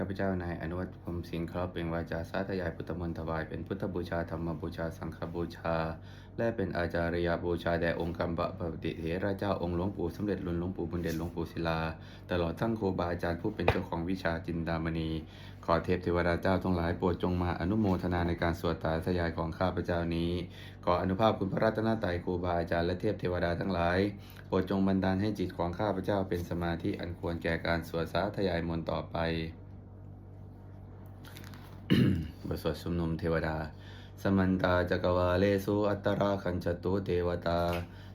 ข้าพเจ้านายอนุวัฒน์พรมสิงห์ครับเป็นวาจาสาธยายพุทธมนต์ถวายเป็นพุทธบูชาธรรมบูชาสังฆบูชา และเป็นอาจารยบูชาแด่องค์กัมปะปฏิเถระเจ้าองค์หลวงปู่สมเด็จหลวงหลวงปู่บุญเด่นหลวงปู่ศิลา ตลอดทั้งครูบาอาจารย์ผู้เป็นเจ้าของวิชาจินดามณี ขอเทพเทวดาเจ้าทั้งหลายโปรดจงมาอนุโมทนาในการสวดสาธยายของข้าพเจ้านี้ขออนุภาพคุณพระรัตนตรัยครูบาอาจารย์และเทพเทวดาทั้งหลายโปรดจงบันดาลให้จิตของข้าพเจ้าเป็นสมาธิอันควรแก่การสวดสาธยายมนต์ต่อไป บทสวดชุมนุมเทวดา สมันตาจักวาเลสุอัตตราคัญจตุเทวตา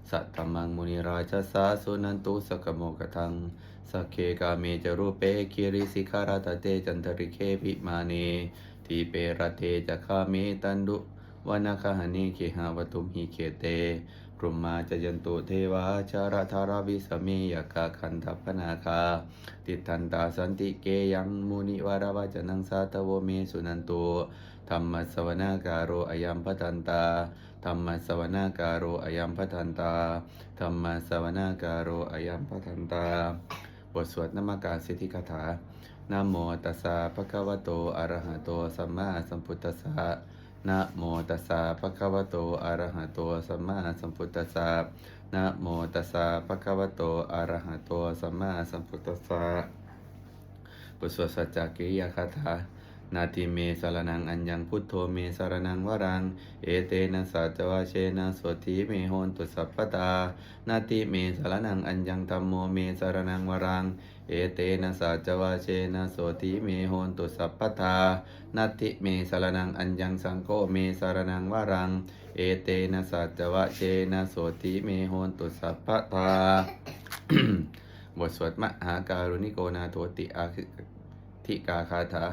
สัตตมังมุนิราชสาสุนันตุสกโมกทังสเคกาเมจรูเปคิริสิขาราตเตจันทริเคปิมาเนทีเปรเทจะคาเมตันดุวนาคหานิเคหาวตุมหิเคเต รหมาจยันตุเทวาชารธาราวิสเมยกาคันทัพนาคา ติทันตาสันติเกยังมุนิวาราวาจนังสาตวเมสุนันตุธรรมสวนาการโรอยัมพทันตาธรรมสวนาการโรอยัมพทันตาธรรมสวนาการโรอยัมพทันตา บทสวดนามการสิทธิคาถานโมตัสสะภะคะวะโตอะระหะโตสัมมาสัมพุทธัสสะ นะโมตัสสะภะคะวะโตอะระหะโตสัมมาสัมพุทธัสสะนะโมตัสสะภะคะวะโตอะระหะโตสัมมาสัมพุทธัสสะปุสวดสัจจกิริยคาถา นาทิเมสารนังอัญญังพุทโธเมสารนังวรัง เอเตนะสัจวาเชนะสวทิเมโหนตุสัพพตา นาทิเมสารนังอัญญังธรรมโมเมสารนังวรัง เอเตนะสัจวาเชนะโสติเมโหนตุสัพพทานาทิเมสารนังอัญญังสังโฆเมสารนังวรัง เอเตนะสัจวะเชนะโสติเมโหนตุสัพพทาบทสวดมหาการุณิโกนาโทติอาคิทิกาคาถา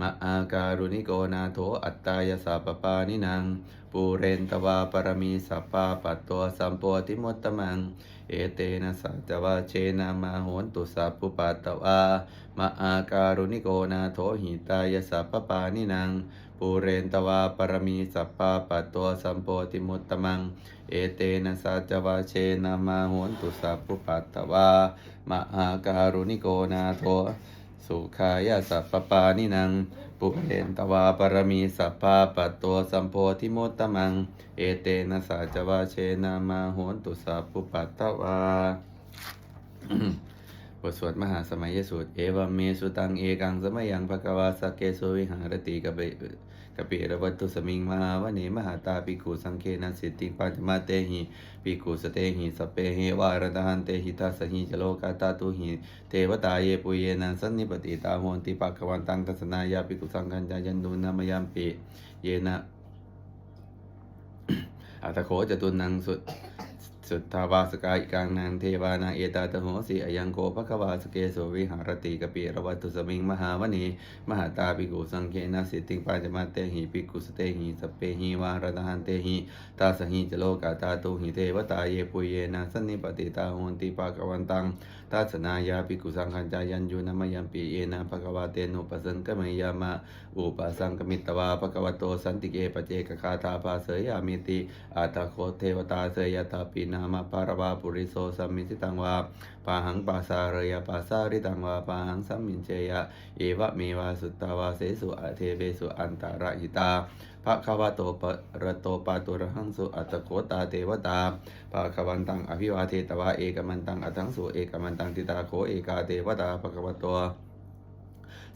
มหาการุณิโกนาโทอัตตายสัพปปานินัง ปูเรนตวาปรมีสัพปาปัตตัวสัมโพธิมุตตมัง เอเตนะสัจวาเชนะมาโหนตุสัพพุปัตตวามหาการุณิโกนาโทหิตายสัพปปานินังปูเรนตวาปรมีสัพปาปัตตัวสัมโพธิมุตตมัง เอเตนะสัจวาเชนะมาโหนตุสัพพุปัตตวามหาการุณิโกนาโท สุขายาสัพปปานินัง ปุเรนตวาปรมีสัพพาปัตตัวสัมโพธิโมตตมัง เอเตนะสาจวาเชนามาโหนตุสัพพุปัตตวาบทสวดมหาสมัยสูตรเอวเมสุตังเอกังสมัยยังภะกวาสเกโสวิหารติกะเบ กปิระวัตุสมิงมหาวเนมหาตาปิกุสังเคนะสิทธิปัจมาเตหิปิกุสเตหิสพเปหิวารตหันเตหิทัสหิจโลกาตาตุหิเทวตาเยปุเยนันสันนิปติตาโหนติปักขวันตังทัสนายาปิกุสังคัญจายันดุนามยามปิเยนะอัตโขจตุนังสุ สุทธาวาสกาอิกังนังเทวานาเอตาตโหสีอยังโกภควาสเกโสวิหารติกปิระวัตุสมิงมหาวณีมหาตาปิกุสังเคนะสิทธิปัญจมาเตหิปิกุสเตหิสพเปหิวารตหันเตหิตาสหิจโลกาตาตุหิเทวตาเยปุเยนะสันนิปติตาโหนติปากวันตังทัสนายาปิกุสังคัญจายันยุนามยัมปีเยนะภควาเตนุปสังกมยามะอุปสังกมิตวาภควโตสันติเกปเจกคาถาภาเสยามิติอาตาโคเทวตาเสยตาปีนามาปารวาปุริโสสัมมิสิตังวาปาหังปาสารยปาสาริตังวาปาหังสัมมินเจยะเอวะเมวาสุตตาวาเสสุอเทเวสุอันตารหิตาภะคะวะโตปะระโตปาตุระหังสุอัตโคตาเทวตาภะคะวันตังอภิวาเทตวาเอกมันตังอัตังสุเอกมันตังติตาโคเอกาเทวตาภะคะวะโต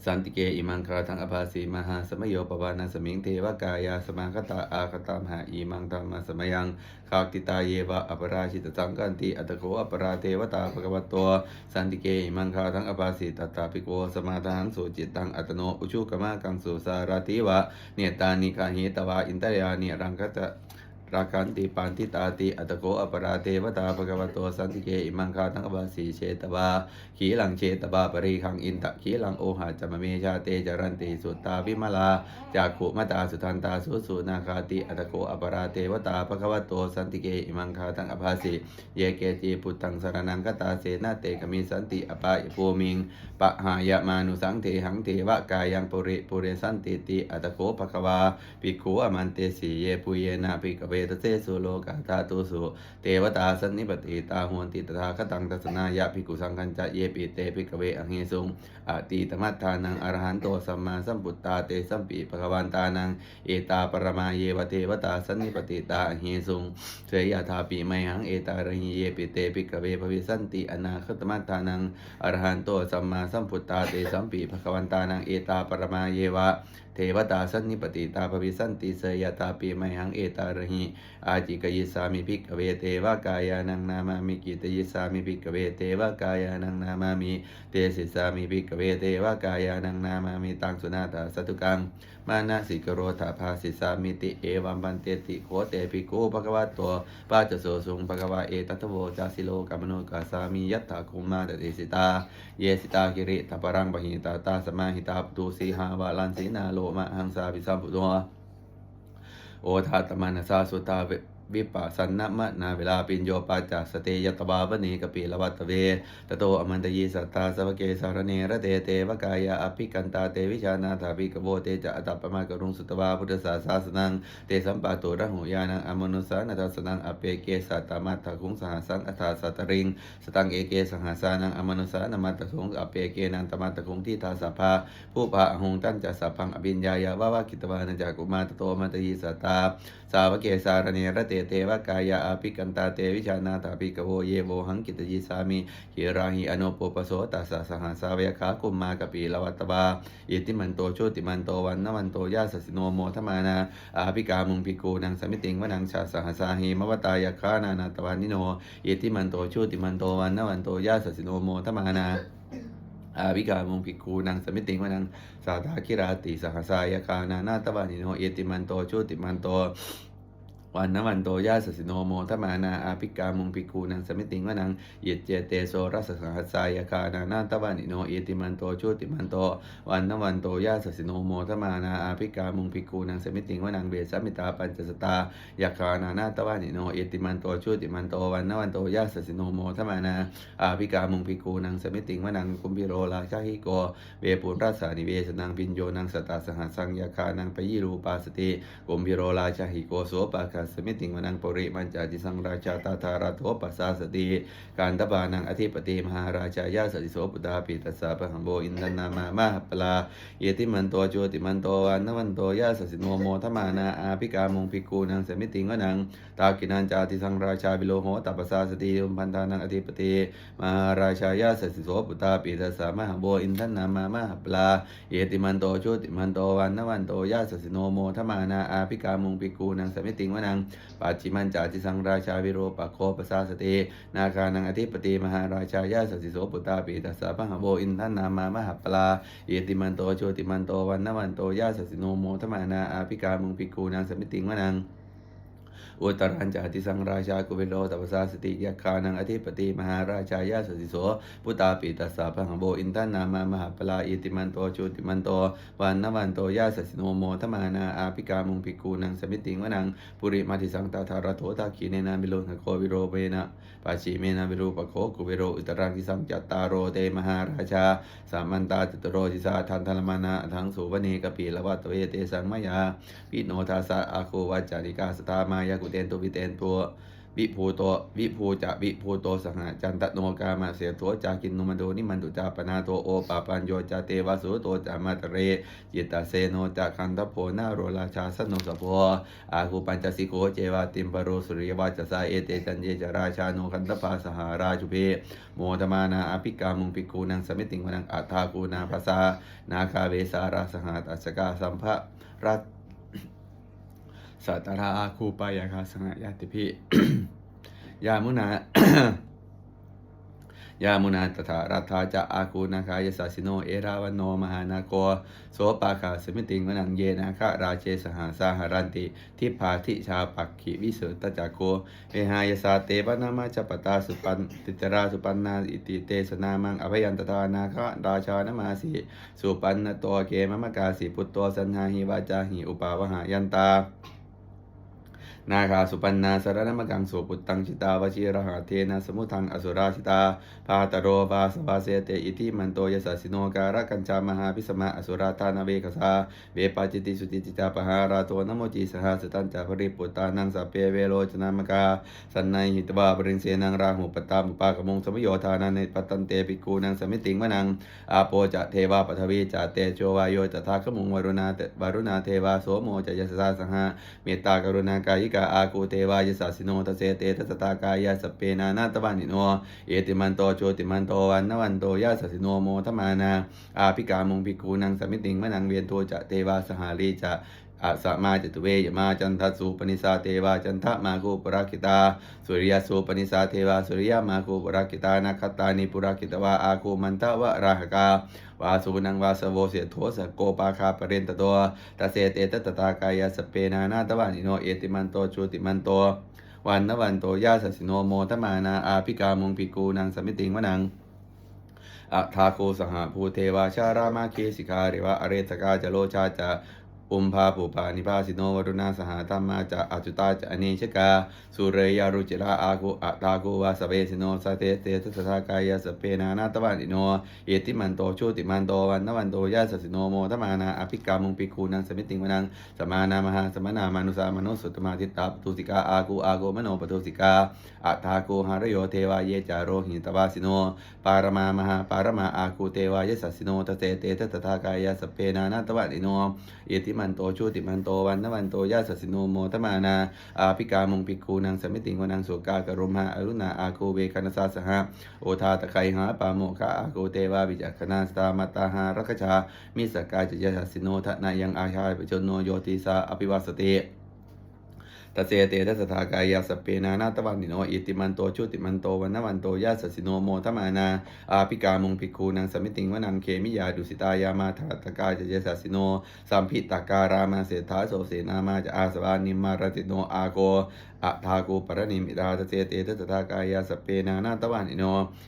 สันติเกอิมังคาทังอภาสีมหาสมโยปวานาสมิงเทวกายาสมาคตาอาคตามหาอิมังธรรมสมยังขากติตาเยวะอปราชิตสังกันติอัตโกอปราเทวตาภควตัวสันติเกอิมังคาทังอภาสีตตาปิโกสมาทังสุจิตตังอัตโนอุชุกมะกังสุสารติวะเนตานิกาหิตวาอินตยานิรังคตะ ราคันติปานทิตาติอัตโกอปราเทวตาภควโตสันติเกอิมังคาทังอบาสีเชตบาขีหลังเชตบาปริคังอินตะขีหลังโอหะจามเมชาเตจรันติสุตตาวิมาลาจากขุมตาสุทันตาสุสุนาคาติอัตโกอปราเทวตาภควโตสันติเกอิมังคาทังอภาสีเยเกจีปุตังสารนังกตาเสนาเตกมิสันติอปายภูมิงปะหายมานุสังเทหังเทวะกายังปุริปุเรสันติติอัตโกภควาปิกขุอมันเตสีเยปุเยนะปิกเวตเสสุโลกาตาตุสุเทวตาสันนิปติตาหวนติตถาคตังตัสนายะภิกขุสังคัญจะเยปิเตภิกเวอหิสุงอติตมัตตานังอรหันโตสัมมาสัมพุทธาเตสัมปีภควันตานังเอตาปรมาเยวเทวตาสันนิปติตาอหิสุงเสยยถาปีไมหังเอตาระหิเยปิเตภิกเวภวิสันติอนาคตมัตตานังอรหันโตสัมมาสัมพุทธาเตสัมปีภควันตานังเอตาปรมาเยวะ ทวตาสันนิปติตาภวิสันติเสยตาปีไมหังเอตาระหิอาจิกยิสามิภิกขเวเทวกายานังนามามิกิตยิสามิภิกขเวเทวกายานังนามามิเตสิสามิภิกขเวเทวกายานังนามามิตังสุนาตาสตุกัง มานาสิกโรธาภาสิสามิติเอวัมบันเตติโคเตปิโกภควาตัวปาจโสสุงภควาเอตัตโวจาสิโลกัมโนกาสามียัตถาคุมาตติสิตา เยสิตาคิริตปรังปหิตาตาสมาหิตาปตุสีหาวาลันสีนาโลมะหังสาปิสัมปุโตโอทาตมานาสาสุตาเว วิปัสสนมะนาเวลาปิญโยปาจัสเตยตบาวนีกปิลวัตเวตโตอมันตยีสัตตาสวเกสารเนระเตเตวกายาอภิกันตาเตวิชานาถาภิกโวเตจะอัตตปมากรุงสุตวาพุทธศาสาสนังเตสัมปะโตระหุยานังอมนุสานาทัสนังอเปเกสัตตมัตถคุงสหสังอัฏฐาสัตริงสตังเอเกสหาสานังอมนุสานามัตตคุงอเปเกนันตมัตตคุงที่ทาสภาผู้พาหงตั้นจะสัพพังอภิญญายาวาวากิตวานันจากุมาตโตมันตยีสัตตาสาวเกสารเนระเตเตวกายาอภิกันตาเตวิชานาถาภิกโวเยโวหังกิตยิสามิหิราหิอโนโปปโสตัสสะสหสาเวคากุมมากปีลวัตบาอิติมันโตโชติมันโตวันนวันโตยาสสิโนโมทมานาอาภิกามุงภิกขุนังสมิติงวนังชาสหสาหิมวตายาคานานาตวานิโนอิติมันโตโชติมันโตวันนวันโตยาสสิโนโมทมานาอาวิกามุงภิกขุนังสมิติงวนังสาธาคิราติสหสายกานานาตวานิโนเอติมันโตชุติมันโต วันนวันโตยาสสิโนโมทมานาอาภิกามุงภิกขุนังสมิติงวนังเยเจเตโสรัสสหัสสายกานานาตวานิโนเอติมันโตชุติมันโตวันนวันโตยาสสิโนโมทมานาอาภิกามุงภิกขุนังสมิติงวนังเบสมิตาปัญจสตายาคานานาตวานิโนเอติมันโตชุติมันโตวันนวันโตยาสสิโนโมทมานาอาภิกามุงภิกขุนังสมิติงวนังกุมพิโรลาชาหิโกเวปุราสานิเวสนังพิญโยนังสตาสหัสังยาคานังปยิรูปาสติกุมพิโรราชาหิโกโสปะคาสมิติงวนังปริมันจาติสังราชาตาธาราโทปัสสาสติการตบานังอธิปติมหาราชายาสติโสปุตาปิตัสสะปะหังโบอินทนามามหปลาเยติมันโตโจติมันโตวันนวันโตยาสสิโนโมทมานาอาภิกามุงภิกขุนังสมิติงวนังตากินันจาติสังราชาวิโลโหตัปปสสาสติอุมพันธานังอธิปติมหาราชายาสสิโสปุตาปิตัสสะมหังโบอินทนามามหปลาเยติมันโตโชติมันโตวันนวันโตยาสสิโนโมทมานาอาภิกามุงภิกขุนังสมิติงวนังปัจจิมันจาติสังราชาวิโรปะโคปสาสตินาคานังอธิปติมหาราชายาสสิโสปุตตาปิตัสสะพหโบอินทนามามหปลาเอติมันโตโชติมันโตวันนวันโตยาสสิโนโมทมานาอาภิกามุงภิกูนังสมิติงวนัง อุตรัญจาติสังราชากุเวโลตัปสาสติยาคานังอธิปติมหาราชายาสสิโสพุตตาปิตัสสะพังโบอินทนามามหาปลาอิติมันโตจุติมันโตวันนวันโตยาสสิโนโมทมานาอาภิกามุงภิกขุนังสมิติงวนังปุริมาติสังตาธารโถตาคีเนนาบิโลหะโควิโรเวนะปัจฉิเมนาวิรูปโคกุเวโรอุตรังกิสังจัตตารโรเตมหาราชาสามันตาจตุโรจิสาทันทลมานะทังสุวเนกปีละวัตเวเตสังมายาปิโนทาสะอาโควัจจาริกาสตามายายกุเตนตุวิเตนตัววิภูโตวิภูจะวิภูโตสหจันตโนกามาเสียโตจากินนุมโดนิมันตุจาปนาโตโอปาปัญโยจาเตวสุโตจามาตเรจิตตาเซโนจาคันทโพนาโรราชาสนุสพอาคูปัญจสิโกเจวาติมปโรสุริยวาจสาเอเตจันเยจราชาโนคันทปาสหาราชุเพโมทมานาอภิกามุงปิกูนังสมิติงวนังอัฏฐากูนาภาษานาคาเวสาราสหตัสกาสัมภะรัต สัตตราอาคูปายาคาสงะยาติพิยามุนายามุนาตถารัฐาจะอาคูนาคายสาสิโน เอราวันโน มหานาโกโสปาคาสมิติงวนังเยนาคะราเชสหาสาหารันติ ทิพาทิชาปักขิวิเสตจักโกเอหายสาเตปนามาจปตาสุปันติตราสุปันนาอิติเตสนามังอภยันตตานาคะราชานมาสีสุปันนโตเกมมะกาสีพุตโตสัญหาหิวาจาหิอุปาวหายันตา นาคาสุปันนาสารนมกังสุปุตตังชิตาวชิระหะเทนะสมุทังอสุราชิตาพาตโรวาสวาเสเตอิทิมันโตยสัสสิโนการะกัญจามหาพิสมะอสุราธานเวกสาเวปาจิติสุติจิตาปหาราโตนโมจิสหสตันจาภริปุตตานังสัพเพเวโรจนามกาสันนหิตวาปริงเสนังราหุปตามุปากมงสมโยธานานิปัตตันเตปิกูนังสมิติงมนังอาโปจะเทวาปทวีจะเตโชวายโยจะทาขมุงวรุณาเตวรุณาเทวาโสโมจะยสสาสหะเมตตากรุณากายิกาอากูเทวายสัสิโนตเสเตตัสตากายาสเปนานาตวานิโน เอติมันโตโชติมันโตวันนวันโตยาสสิโนโมทมานา อาภิกามงภิกูนังสมิติงมนังเวียนโตจะเทวาสหารีจะ อาสมาจตุเวยมาจันทสุปนิสาเทวาจันทมาคูปราคิตา สุริยสุปนิสาเทวาสุริยมาคูปราคิตานาคตานิปุราคิตวาอาคูมันตวะราหกาวาสุนังวาสโวเสโทสโกปาคาปเรนตตัวตาเสเตตตตากายสเปนานาตวานิโนเอติมันโตจุติมันโตวันนวันโตยาสสิโนโมทมานาอาภิกามงภิกูนางสมิติงวนังอัฏฐาโคสหภูเทวาชารามาเคสิกาเรวะอเรตกาจโลชาจะ อุมภาปุปานิพาสิโนวรุณาสหธรรมาจะอจุตาจะอเนชกา สุเรยารุจิราอาคุอัตาคุวาสเปสิโนสเตเตทัสสากายาสเปนานาตวันอิโนเอติมันโตโชติมันโตวันนวันโตยาสสิโนโมทมานาอภิกามุงปิคูนังสมิติงวนังสมานามหาสมนามานุสามนุสุตมาทิตตาปตุสิกาอากูอาโกมโนปตุสิกาอัตาโกหารโยเทวาเยจาโรหิตวาสิโน ปารมามหาปารมาอาคูเทวายสสิโนทเตเตทัตถากายาสเปนานาตวันอิโนเอติมันโตชูติมันโตวันนวันโตยาสสิโนโมทมานาอาภิกามงปิกูนางสมิติงวนังสุกากรมหาอรุณาอาโกเวคณสาสหะโอทาตะไคหาปาโมคาอาโกเทวาวิจักขณาสตามาตาหารักชามิสกาจยาสสิโนทนายังอาชายปจนโนโยติสาอภิวาสติ ตเสเตทัสถากายาสเปนานาตวันนิโนอิติมันโตชุติมันโตวันนวันโตยาสสิโนโมทมานาอาภิกามงภิกขุนางสมิติงวนังเคมิยาดุสิตายามาทาตกาจเยสสิโนสัมพิตาการามาเสถาโสเสนามาจะอาสวานิมารติโนอาโกอะทาโกปรณิมิราตเสเตทัสถากายาสเปนานาตวันนิโน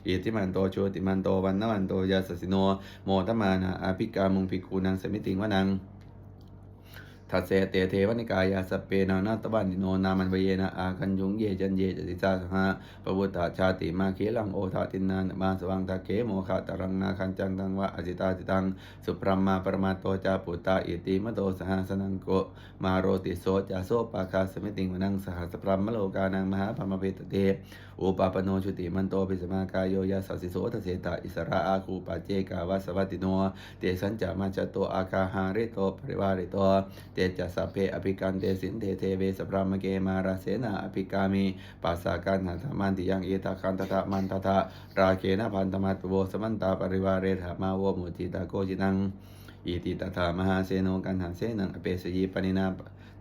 อิติมันโตชุติมันโตวันนวันโตยาสสิโนโมทมานาอาภิกามงภิกขุนางสมิติงวนัง ทัสเสเตเทวนิกายาสเปนานาตบันิโนนามันเวเยนะอาคันยุงเยจันเยจติสาสหะปวุตตาชาติมาเคลังโอทาตินานมาสวังตาเกโมคะตรังนาคันจังตังวะอจิตาติตังสุปรัมมาปรมาโตจาปุตตาอิติมโตสหสนังโกมาโรติโสจาโซปาคาสมิติงวนังสหัสปรมมโลกานังมหาพมเพตเตอุปปโนชุติมันโตปิสมากายโยยาสัสสิโสทเสตาอิสระอาคูปาเจกาวาสวัติโนเตสัญจามาจโตอาคาหาริโตปริวาริโตเตจัสสพเพอภิกันเตสินเทเทเวสพรามเกมาราเสนาอภิกามีปัสสากันหัตมันติยังเอตาคันตตะมันตตะราเกนะพันธมัตโวสมันตาปริวาเรธามาโวมุจิตาโกจินังอิติตถามหาเสโนกันหาเสนังอเปสยีปนินา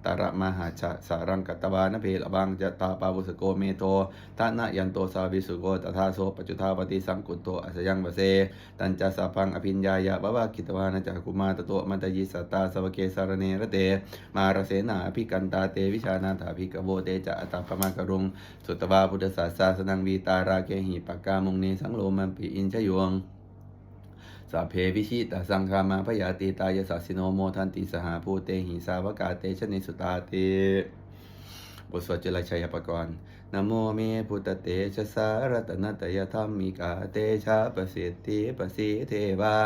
ตระมหาชะสารังกัตตวานเพลบังจะตาปาวุสโกเมโตทานะยันโตสาวิสุโกตถาโสปัจจุทาวติสังกุตโตอัสยังบะเซตันจะสัพพังอภิญญายะบวะกิตวานะจักกุมาตโตมัตยิสตาสวเกสารเนระเต มารเสนาอภิกันตาเตวิชานาถาภิกโวเตจะอัตตปมากรุง สุตตวาพุทธศาสสนังวีตาราเกหิปกกามุงเนสังโลมันปิอินชยวง สัพเพวิชิตาสังคามาพยาติตายสัสสิโนโมทันติสหาภูเตหิสาวกาเตชนิสุตาเตบทสวดจุลชัยปกรณ์ นโมเมพุทธเตชะสารตนตยธรรมิกาเตชะประสิทธิประสิเทวา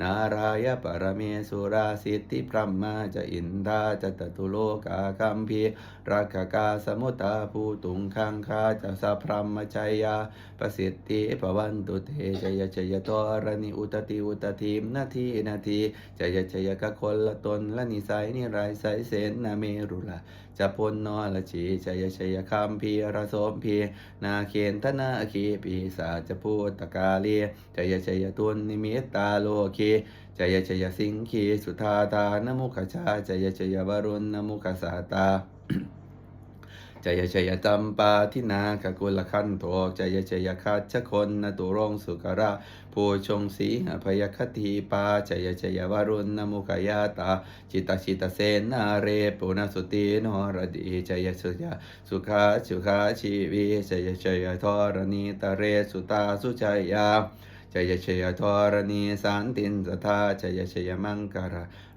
นารายปรเมสุราสิทธิพระมาจะอินทาจตตุโลกาคัมพีรักกาสมุตตาภูตุงคังคาจะสัพพรหมชัยยาประสิทธิภวันตุเตชยชยตรณิอุตติอุตทีมนาทีนาทีจยชยกะคนละตนละนิสัยนิไรใสเสนนาเมรุละ จะพลนอละชีชัยชัยคำพีระสมพีนาเคนทนาคีปีสาจะพูตกาลีชัยชัยตุนนิมิตตาโลคีชัยชัยสิงคีสุธาตานมุขชาชัยชัยวรุณนมุขสาตา จยชยจำปาทินาคกุลขันโทจยชยคัชคนนตุรงสุกระผู้ชงสีหพยคติปาจยชยวรุณนมุขยาตาจิตชิตเสนาเรปุณสุตินรดีจยสุยาสุขาสุขาชีวีจยชยทรณีตเรสุตาสุชยาจยชยทรณีสันตินสทาจยชยมังการา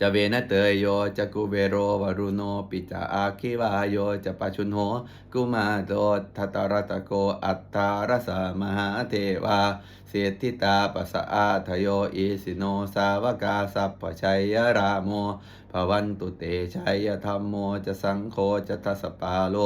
จะเวนะเตยโยจะกูเวโรวารุโนปิจาอาคิวายโยจะปชุนโหกุมาโดทตารตะโกอัตตารสามหาเทวาเศรษฐิตาปัสอาทโยอิสิโนสาวกาสัพพชัยรามโมภวันตุเตชัยธรรมโมจะสังโฆจะทัสปาโล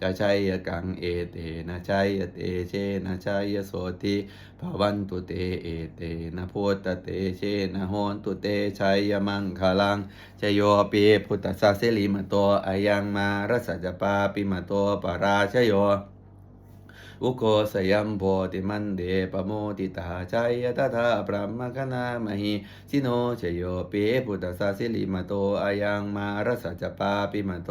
จะใช้ยกังเอเตนะใช้ยเตเชนะใช้ยโสติภาวันตุเตเอเตนะพุทธเตเชนะโหนตุเตชัยมังคลังชโยปีพุทธสสสิลิมโตอายังมารสัจปาปิมโตปราชโย อุโคสยัมโพติมันเดปโมติตาชัยตถาพระมคณามหิสิโนชโยปีพุทธสสสิลิมโตอายังมารสสจปาปิมโต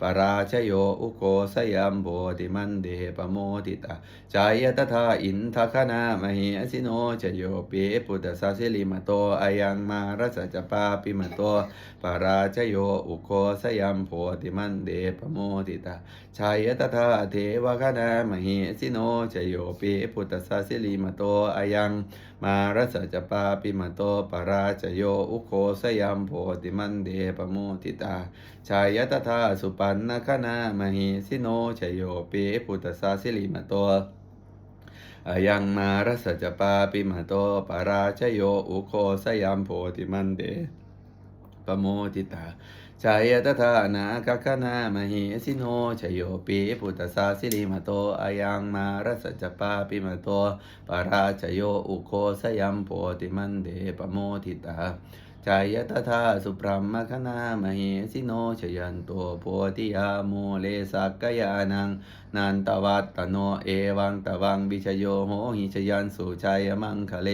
ปราชโยอุโคสยัมโพติมันเดปโมติตาชัยตถาอินทคณามหิสิโนชโยปีพุทธสสสิลิมโตอายังมารสสจปาปิมโตปราชโยอุโคสยัมโพติมันเดปโมติตาชายตถาเทวคณามหิสิิโนชโยปิพุทธสสสิลิมโตอายัง มารัสจปาปิมโตปราชโยอุโคสยัมโพติมันเดปโมทิตา ชายตถาสุปันนคณามหิสิโนชโยปิพุทธสสสิลิมโตอายังมารัสจปาปิมโตปราชโยอุโคสยัมโพติมันเดปโมติตา ชายตถานาคคณามหิสิโนชโยปีพุทธสาสิริมโตอายังมารัสจปาปิมโตปราชโยอุโคสยัมโพติมันเดปโมทิตา ชายตถาสุพรหมคณามหิสิโนชยันตัวโพธิยาโมเลสักกยานังนันตวัตตโนเอวังตวังบิชโยโหหิชยันสุชัยมังคะเล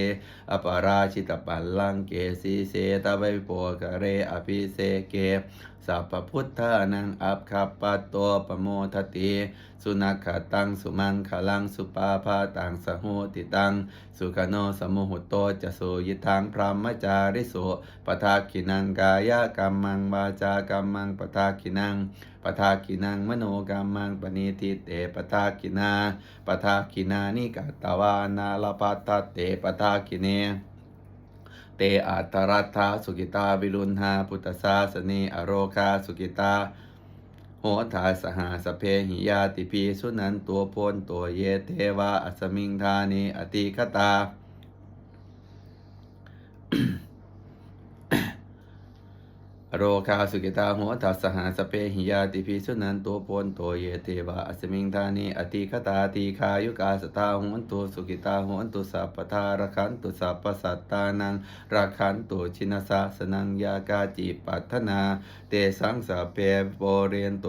อปราชิตปัลลังเกสีเสตะไวโปกะเรอภิเสเกสัพพุทธานังอัปคัปปะโตปโมทติสุนัขขตังสุมังคลังสุปาพาตังสหุติตัง สุขโนสมุหุโตจะสุยิทังพรหมจาริสุปทาคินังกายกรรมังวาจากรรมังปทาคินังปทาคินังมโนกรรมังปณิทิเตปทาคินาปทาคินานิกตตวานาลปัตตเตปทาคิเน เตอัตรัตถาสุกิตาวิรุณหาพุทธศาสนีอโรคาสุกิตาโหทาสหาสเพหิยาติพีสุนันตัวโพนตัวเยเทวาอัสมิงธานีอติคตา โรคาสุกิตาโหทัสหาสเพหิยาติพีสุนันตัวโพนตัวเยเทวาอสมิงธานีอติคตาตีคายุกาสตาโหนตุสุกิตาโหนตุสัพพทารคันตุสัพพสัตตานังราคันตุชินสาสนังยากาจิปัทนา เตสังสเพโปเรนโต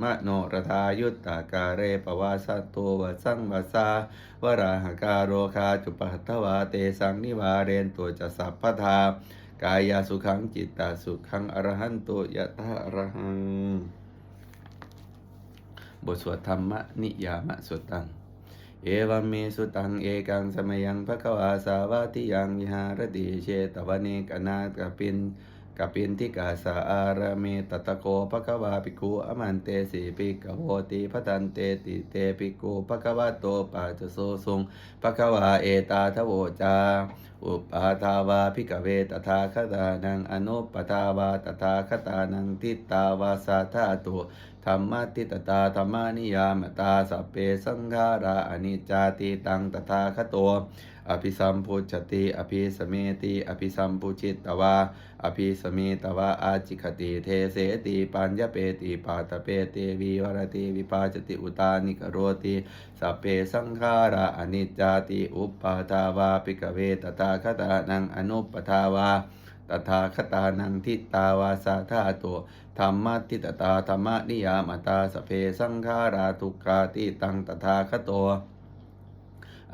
มโนรทายุตตากาเรปวาสัตโตวสังวาสาวราหการโรคาจุปัตถวาเตสังนิวาเรนโตจะสัพพทา กายาสุขังจิตตาสุขังอรหันโตยะทะอรหัง บทสวดธรรมนิยามะสุตัง เอวัมเมสุตังเอกังสมยังภควาสาวาติยังวิหารติเชตวเนกนากปิน กปินทิกาสาอารเมตตะโกภะควาปิกุอมันเตสีปิกโหติพตันเตติเตปิกุภควาโตปาจโสสุงภะควาเอตาทโวจา อุปาทาวาพิกเวตถาคตานังอนุปทาวาตถาคตานังทิตตาวาสาธาตุธรรมติตตาธรรมานิยามตาสัพเพสังขาราอนิจจาติตังตถาคโต อภิสัมพุชติอภิสเมติอภิสัมพุชิตตวาอภิสเมตวาอาจิคติเทเสติปัญญเปติปาตเปเตวิวรติวิปาจติอุตานิกโรติสัพเพสังขาราอนิจจาติอุปปาทาวาปิกเวตตาคตานังอนุปทาวาตถาคตานังทิตาวาสาธาโตธรรมทิตตาธรรมนิยามตาสเพสังขาราทุกขาติตังตถาคโต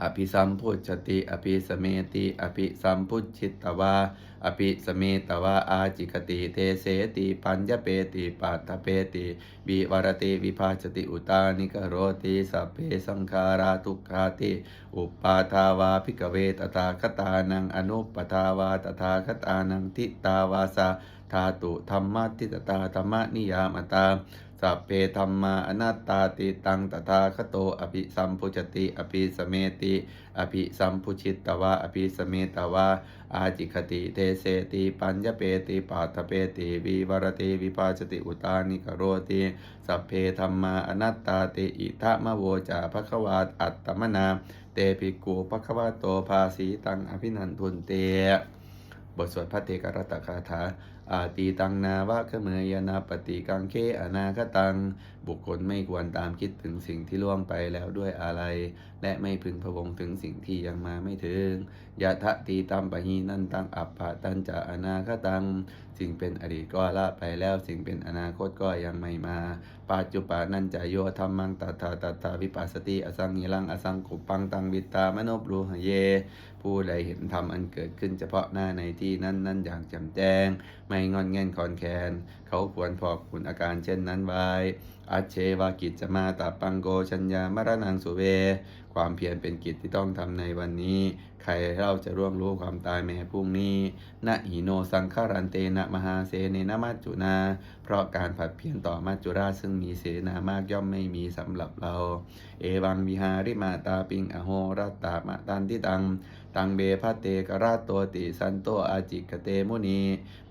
อภิสัมพุชติ อภิสเมติ อภิสัมพุชิตตวา อภิสเมตวาอาจิกติเทเสติปัญญเปติปัตถเปติวิวรติวิภาชติอุตานิกโรติสัพเพสังขาราทุกขาติอุปาทาวาภิกเวตตาคตานังอนุปทาวาตถาคตานังทิตาวาสาธาตุธรรมะทิตตาธรรมนิยามตา สัพเพธรรมาอนัตตาติตังตถาคโตอภิสัมพุจติอภิสเมติอภิสัมพุชิตตวาอภิสเมตวาอาจิคติเทเสติปัญญเปติปาทเปติวิวรติวิภาชติอุตานิกโรติสัพเพธรรมาอนัตตาติอิทะมะโวจาภควาตอัตตมนา เตปิกูภควาโตภาสีตังอภินันทุนเต ทสวดพระเตกรัตะคาถาอาตีตังนาวะขเมยนาปฏิกังเคอนาคตัง บุคคลไม่ควรตามคิดถึงสิ่งที่ล่วงไปแล้วด้วยอะไร และไม่พึงพะวงถึงสิ่งที่ยังมาไม่ถึง ยะทะตีตัมปะหีนันตังอัปปะตันจะอนาคตัง สิ่งเป็นอดีตก็ละไปแล้ว สิ่งเป็นอนาคตก็ยังไม่มา ปัจจุปานันจะโยธรรมังตถาตถาวิปัสสติอสังหิลังอสังกุปังตังวิตตามโนปรูหเย ผู้ใดเห็นธรรมอันเกิดขึ้นเฉพาะหน้าในที่นั้นนั้นอย่างแจ่มแจ้ง ไม่งอนแง่นคอนแคน เขาควรพอกคุณอาการเช่นนั้นไว้อัจเชวากิจจะมาตาปังโกชัญญามรณังสุเว ความเพียรเป็นกิจที่ต้องทำในวันนี้ ใครเราจะร่วงรู้ความตายแม้พรุ่งนี้นะหิโนสังขารันเตนะมหาเสเนนะมัจจุนา เพราะการผัดเพียรต่อมัจจุราชซึ่งมีเสนามากย่อมไม่มีสำหรับเรา เอวังวิหาริมาตาปิงอโหรัตตามะตันทิตัง ตังเบพัตเตกราชโตติสันโตอาจิกเตมุนี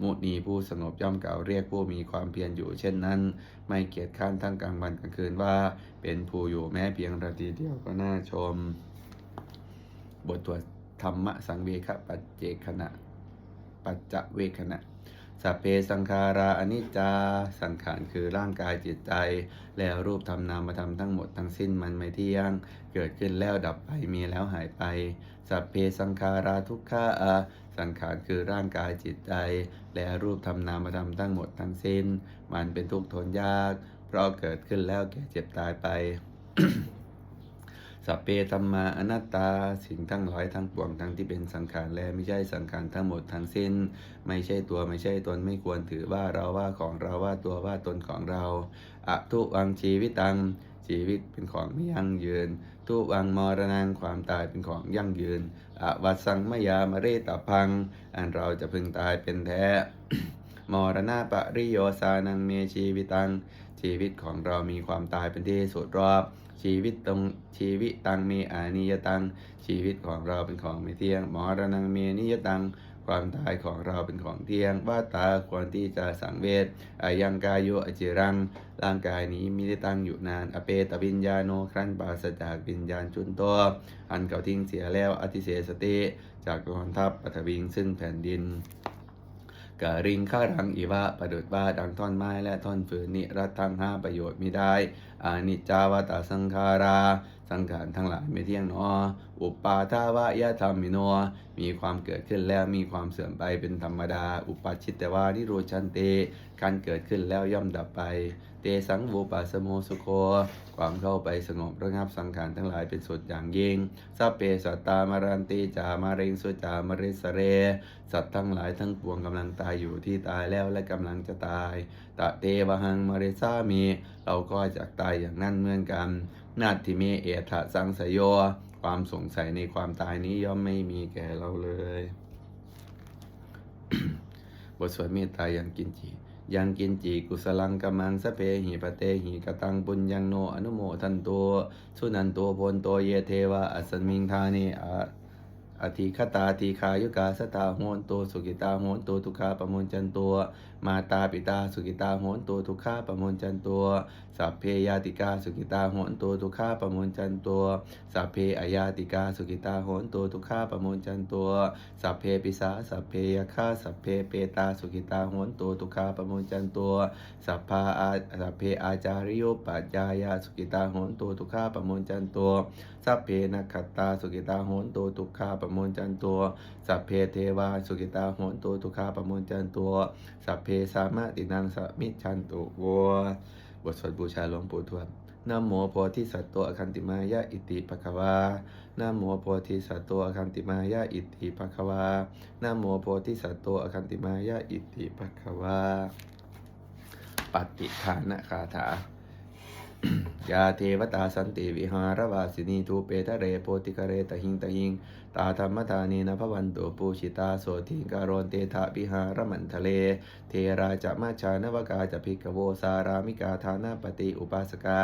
มุนีผู้สงบย่อมเก่าเรียกผู้มีความเพียรอยู่เช่นนั้น ไม่เกียจข้านทั้งกลางวันกลางคืนว่า เป็นผู้อยู่แม้เพียงนาทีเดียวก็น่าชม บทตรวจ ธรรมะสังเวคปัจเจขณะปัจจเวขณะสัพเพสังขาราอนิจจา สังขารคือร่างกายจิตใจ แล้วรูปธรรมนามธรรมทั้งหมดทั้งสิ้นมันไม่เที่ยง เกิดขึ้นแล้วดับไปมีแล้วหายไปสัพเพสังขาราทุกขาอาสังขารคือร่างกายจิตใจ และรูปธรรมนามธรรมทั้งหมดทั้งสิ้น มันเป็นทุกข์ทนยาก เพราะเกิดขึ้นแล้วแก่เจ็บตายไป สัพเพธรรมาอนัตตาสิ่งทั้งหลายทั้งปวงทั้งที่เป็นสังขารและไม่ใช่สังขารทั้งหมดทั้งสิ้น ไม่ใช่ตัวไม่ใช่ตนไม่ควรถือว่าเราว่าของเราว่าตัวว่าตนของเราอะทุวังชีวิตตังชีวิตเป็นของไม่ยั่งยืน ทุวังมรณงความตายเป็นของยั่งยืนอวัสสังมยามเรตพัง อันเราจะพึงตายเป็นแท้ มรณะปริโยสานังเมชีวิตัง ชีวิตของเรามีความตายเป็นที่สุดรอบ ชีวิตตรงชีวิตตังเมอานิยตัง ชีวิตของเราเป็นของไม่เที่ยงมรณังเมนิยตัง ความตายของเราเป็นของเที่ยงว่าตาควรที่จะสังเวชอายังกายโยอจิรัง ร่างกายนี้มีได้ตั้งอยู่นาน อเปตวิญญาโนครั้นปราศจากวิญญาณจุนตัว อันเก่าทิ้งเสียแล้วอธิเสสติ จากกองทัพปฐวิงซึ่งแผ่นดินกะริงข้ารังอีวะประดุดว่าดังท่อนไม้และท่อนฝืนนิรัตทั้งห้าประโยชน์มิได้ อนิจจาวตาสังขารา สังขารทั้งหลายไม่เที่ยงหนอ อุปปาทาวะยะธรรมิโน มีความเกิดขึ้นแล้วมีความเสื่อมไปเป็นธรรมดา อุปัชิตวานิโรชันเต การเกิดขึ้นแล้วย่อมดับไป เตสังวูปัสโมสุโค ความเข้าไปสงบระงับสังขารทั้งหลายเป็นสุดอย่างยิ่งสัพเพสัตตามารันติจามาเรงสุจามาริสเร สัตว์ทั้งหลายทั้งปวงกำลังตายอยู่ที่ตายแล้วและกำลังจะตาย ตะเตวหังมาริสามี เราก็จะตายอย่างนั้นเหมือนกัน นาทิเมเอถะสังสยโย ความสงสัยในความตายนี้ย่อมไม่มีแก่เราเลย บทสวดเมตตายังกินจียังกินจีกุสลังกมังสเพหิปะเตหิกตังปุญญังโนอนุโมทันโตสุนันโตพลโตเยเทวะอัสมิงทานิอะอธิคตาทีคายุกาสตาโหนโตสุกิตาโหนโตทุกขาปะมุนจันตัว มาตาปิตาสุกิตาโหนโตทุกขาประมุนจันตัว สัพเพยาติกาสุกิตาโหนโตทุกขาประมุนจันตัว สัพเพอายาติกาสุกิตาโหนโตทุกขาประมุนจันตัว สัพเพปิสาสัพเพยาคาสัพเพเปตาสุกิตาโหนโตทุกขาประมุนจันตัว สัพพาอาสัพเพอาจาริโยปัจจายาสุกิตาโหนโตทุกขาประมุนจันตัว สัพเพนักขตตาสุกิตาโหนโตทุกขาประมุนจันตัว สัพเพเทวาสุกิตาโหนโตทุกขาประมุนจันตัว สัพเพสามะตินังสมิจฉันตุโวบทสวดบูชาหลวงปู่ทวดนโมโพธิสัตว์โตอคันติมายะอิติปะคะวานโมโพธิสัตว์โตอคันติมายะอิติปะคะวานโมโพธิสัตว์โตอคันติมายะอิติปะคะวาปฏิทานะคาถายาเทวตาสันติวิหารวาสินีทูเปทะเรโพธิกะเรตหิงตหิง ตาธรรมทานีนภวันตุปูชิตาโสทิงการนเตทะปิหารมันทะเล เทราจะมาชานวกาจะพิกโวสารามิกาธานาปฏิอุปาสกา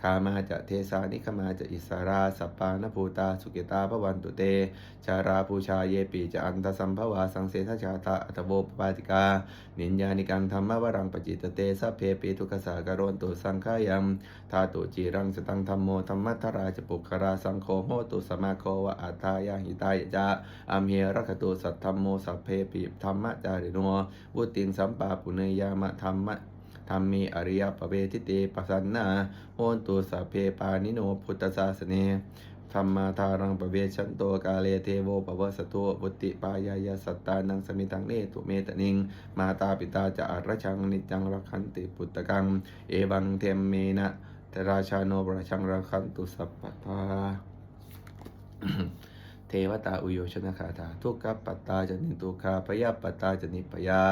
คามาจะเทสานิคมาจะอิสาราสปานภูตาสุกิตาพระวันตุเต ชาราภูชาเยปีจะอันตสัมภวาสังเสทชาตาอัตโวปปาติกา นิญญานิกังธรรมวรังปจิตเตสัพเพปิทุกสาการนตุสังขายัมธาตุจีรังสตังธรรมโมธรรมัทราชปุคราสังโฆโหตุสมาโควะอัตตายาหิตายจาอามเฮรัคตุสัทธรรมโมสัพเพปิธรรมจาริโนวุติงสัมปาปุเนยามะธรรมะ ธรรมีอริยปเวทิเตปัสสันนาโหนตุสัพเพปานิโนพุทธศาสเนธรรมาทารังปเวชันโตกาเลเทโวปวสตุบุติปายายสัตตานังสมิตังเนตุเมตนิง มาตาปิตาจะอรชังนิจังรักขันติปุตตะกัง เอวังเทมเมนะแตราชาโนปราชังรักขันตุสัพพทา เทวตาอุโยชนะคาถาทุกขปัตตาจนิทุกขาพยาปัตตาจนิปยา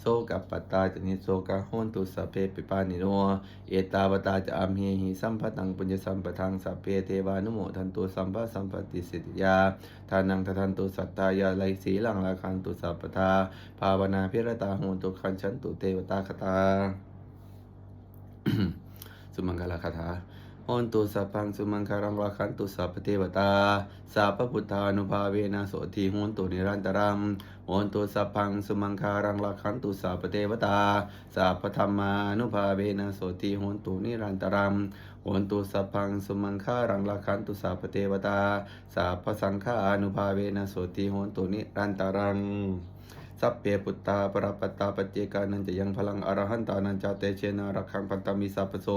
โสกปัตตาจนิโสกะโหนตุสเพปิปานิโนเอตาวตาจะอัมเหหิสัมปตังปุญญสัมปทังสัพเพเทวานุโมทันตุสัมปะสัมปติสิทธิยาทานังททันตุสัตตายาไลสีลังลาคันตุสัพพทาภาวนาพิรตาโหนตุคันชันตุเทวตาคตา สุมังคลาคาถา โหนตุสัพพังสุมังคารังวาคันตุสัพพเทวตาสัพพพุทธานุภาเวนะโสทีโหนตุนิรันตรัมโหนตุสัพพังสุมังคารังวาคันตุสัพพเทวตาสัพพธรรมานุภาเวนะโสทีโหนตุนิรันตรัมโหนตุสัพพังสุมังคารังวาคันตุสัพพเทวตาสัพพสังฆานุภาเวนะโสทีโหนตุนิรันตรัง สัพเพปุตตาปรปัตตาปเจกานันจะยังพลังอรหันตานันจาเตเชนารักขังพันตมิสัพโส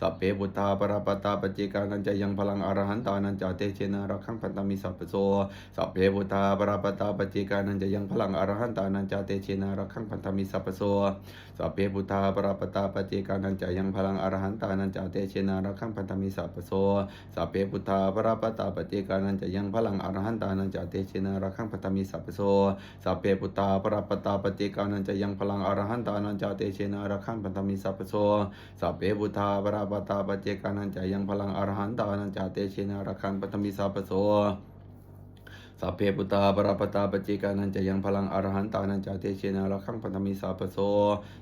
สัพเพปุตตาปรปัตตาปเจกานันจะยังพลังอรหันตานันจาเตเชนารักขังพันตมิสัพโสสัพเพปุตตาปรปัตตาปเจกานันจะยังพลังอรหันตานันจาเตเชนารักขังพันตมิสัพโสสัพเพปุตตาปรปัตตาปเจกานันจะยังพลังอรหันตานันจาเตเชนารักขังพันตมิสัพโสสัพเพปุตตาปรปัตตาปเจกานันจะยังพลังอรหันตานันจาเตเชนารักขังพันตมิสัพโสสัพเพปุตตาปรปตตาปฏิกานันจะยังพลังอรหันตานันจาเตเชนะระขันปันธมิสัพโสสัพเพปุตตาปรปตตาปฏิกานันจะยังพลังอรหันตานันจาเตเชนะระขันปันธมิสัพโสสัพเพปุตตาปรปตตาปจิกานันจะยังพลังอรหันตานันจาเตเชนะระขังปันธมิสัพพโส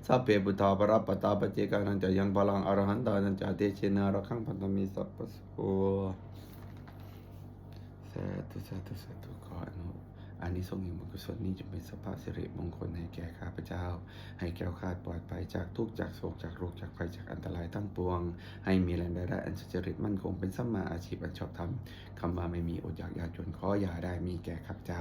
สัพเพปุตตาปรปตตาปจิกานันจะยังพลังอรหันตานันจาเตเชนะระขังปันธมิสัพพโสสาธุสาธุสาธุขออนุ อันนี้ทรงแห่งบุญกุศลนี้จะเป็นสภาพสิริมงคลให้แก่ข้าพเจ้า ให้แก้วคลาดปลอดภัยจากทุกจากโศกจากโรคจากภัยจากอันตรายทั้งปวง ให้มีแรงได้อันสุจริตมั่นคงเป็นสัมมาอาชีพอันชอบธรรมคำว่าไม่มีอดอยากยากจนขออย่าได้มีแก่ข้าพเจ้า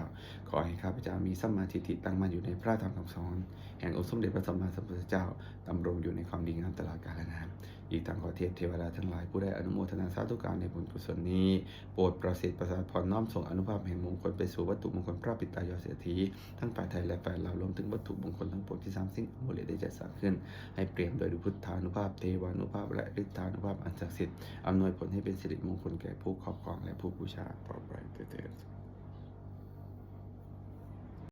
ขอให้ข้าพเจ้ามีสัมมาทิฏฐิตั้งมั่นอยู่ในพระธรรมคำสอน แห่งองค์สมเด็จพระสัมมาสัมพุทธเจ้าดำรงอยู่ในความดีงามตลอดกาลนาน อีกทั้งขอเทพเทวดาทั้งหลายผู้ได้อนุโมทนาสาธุการในบุญกุศลนี้ โปรดประสิทธิ์ประสาทพรน้อมส่งอนุภาพแห่งมงคลไปสู่วัตถุมงคลพระปิตายอเศทีทั้งฝ่ายไทยและฝ่ายลาวรวมถึงวัตถุมงคลทั้งปวงที่สางสิ่งอมุเลได้จัดสร้างขึ้น ให้เปลี่ยนโดยดุพุทธานุภาพเทวานุภาพและฤทธานุภาพอันศักดิ์สิทธิ์อำนวยผลให้เป็นสิริมงคลแก่ผู้ครอบครองและผู้บูชาต่อไปเถิด